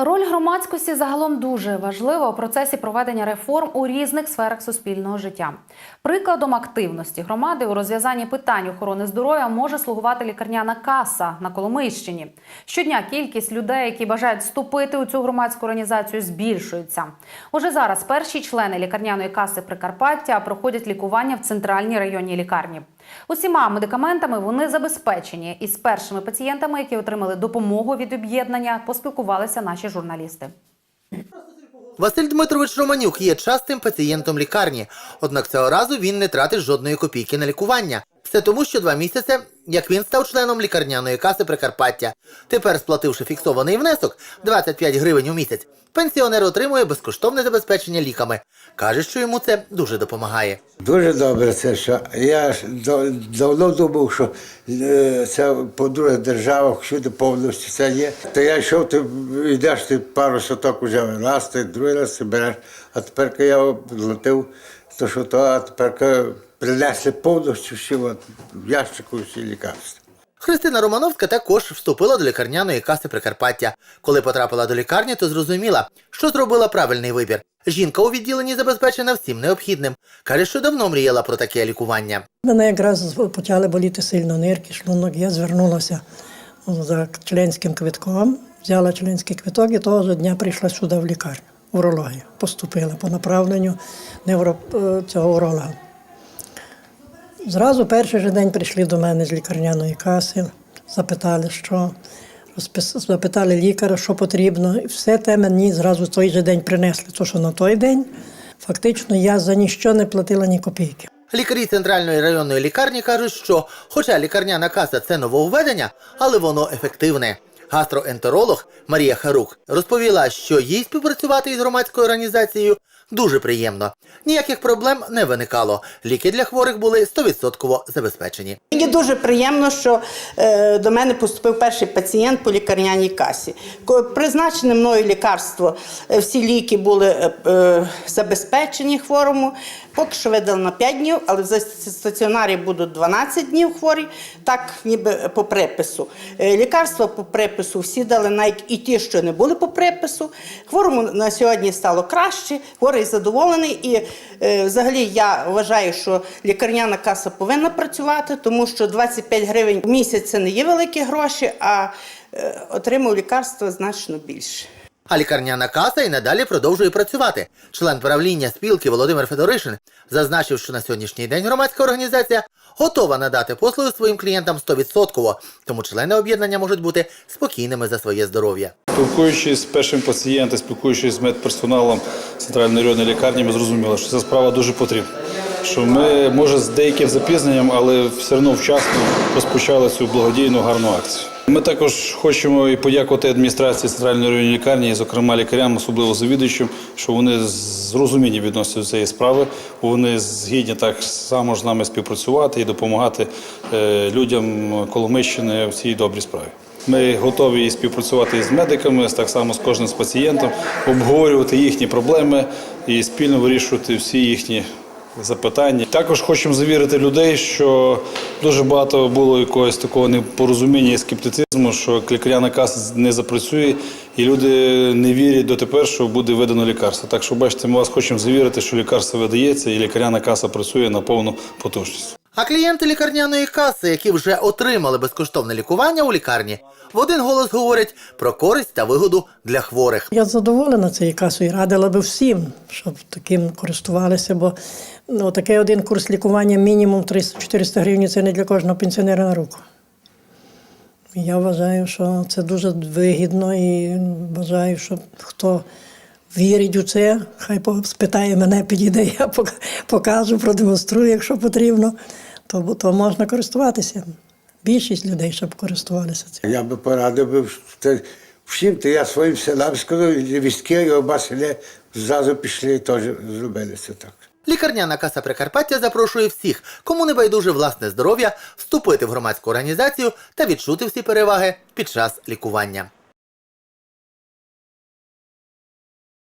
Роль громадськості загалом дуже важлива у процесі проведення реформ у різних сферах суспільного життя. Прикладом активності громади у розв'язанні питань охорони здоров'я може слугувати лікарняна каса на Коломийщині. Щодня кількість людей, які бажають вступити у цю громадську організацію, збільшується. Уже зараз перші члени лікарняної каси Прикарпаття проходять лікування в центральній районній лікарні. Усіма медикаментами вони забезпечені. І з першими пацієнтами, які отримали допомогу від об'єднання, поспілкувалися наші журналісти. Василь Дмитрович Романюк є частим пацієнтом лікарні, однак цього разу він не тратить жодної копійки на лікування. Все тому, що два місяці, як він став членом лікарняної каси Прикарпаття. Тепер, сплативши фіксований внесок 25 гривень у місяць, пенсіонер отримує безкоштовне забезпечення ліками. Каже, що йому це дуже допомагає. Дуже добре це, що я ж давно думав, що е, це по других державах всюди повністю це є. То я йшов, ти йдеш ти пару соток вже раз, ти другий раз ти. А тепер я оплатив, то що то, а тепер коли принесли повністю всі от, в ящику всі лікарства. Христина Романовська також вступила до лікарняної каси Прикарпаття. Коли потрапила до лікарні, то зрозуміла, що зробила правильний вибір. Жінка у відділенні забезпечена всім необхідним. Каже, що давно мріяла про таке лікування. Мене якраз почали боліти сильно нирки, шлунок. Я звернулася за членським квитком, взяла членський квиток і того ж дня прийшла сюди в лікарню, урологію. Поступила по направленню невро, е, цього уролога. Зразу перший же день прийшли до мене з лікарняної каси, запитали, що запитали лікаря, що потрібно. І все те мені зразу в той же день принесли. То, що на той день фактично я за ніщо не платила ні копійки. Лікарі центральної районної лікарні кажуть, що, хоча лікарняна каса це нововведення, але воно ефективне. Гастроентеролог Марія Харук розповіла, що їй співпрацювати із громадською організацією дуже приємно. Ніяких проблем не виникало. Ліки для хворих були 100% забезпечені. Мені дуже приємно, що е, до мене поступив перший пацієнт по лікарняній касі. Призначене мною лікарство, е, всі ліки були е, е, забезпечені хворому. Поки що видали на 5 днів, але в стаціонарі будуть 12 днів хворі, так ніби по припису. Е, Лікарства по припису всі дали, навіть і ті, що не були по припису. Хворому на сьогодні стало краще, хворий задоволений. І е, взагалі я вважаю, що лікарняна каса повинна працювати, тому що 25 гривень в місяць це не є великі гроші, а е, отримав лікарства значно більше. А лікарняна каса і надалі продовжує працювати. Член правління спілки Володимир Федоришин зазначив, що на сьогоднішній день громадська організація готова надати послуги своїм клієнтам 100%, тому члени об'єднання можуть бути спокійними за своє здоров'я. Спілкуючись з першим пацієнтом, спілкуючись з медперсоналом центральної районної лікарні, ми зрозуміли, що ця справа дуже потрібна. Що ми, може, з деяким запізненням, але все одно вчасно розпочали цю благодійну гарну акцію. Ми також хочемо і подякувати адміністрації центральної районної лікарні, і, зокрема лікарям, особливо завідувачам, що вони з розумінням відносяться до цієї справи. Вони згідні так само з нами співпрацювати і допомагати е, людям Коломищини в цій добрій справі. Ми готові співпрацювати з медиками, так само з кожним з пацієнтом, обговорювати їхні проблеми і спільно вирішувати всі їхні запитання. Також хочемо завірити людей, що дуже багато було якогось такого непорозуміння і скептицизму, що лікаряна каса не запрацює, і люди не вірять дотепер, що буде видано лікарство. Так що, бачите, ми вас хочемо завірити, що лікарство видається і лікаряна каса працює на повну потужність. А клієнти лікарняної каси, які вже отримали безкоштовне лікування у лікарні, в один голос говорять про користь та вигоду для хворих. Я задоволена цією касою і радила би всім, щоб таким користувалися, бо ну, такий один курс лікування мінімум 300-400 гривень це не для кожного пенсіонера на руку. Я вважаю, що це дуже вигідно і вважаю, що хто вірить у це, хай по- спитає мене, підійде, я пок- покажу, продемонструю, якщо потрібно, то, то можна користуватися. Більшість людей, щоб користувалися цим. Я би порадив всім, то я своїм селам сказав, і вістки, і оба селі зразу пішли і теж зробили це так. Лікарняна каса Прикарпаття запрошує всіх, кому не байдуже власне здоров'я, вступити в громадську організацію та відчути всі переваги під час лікування.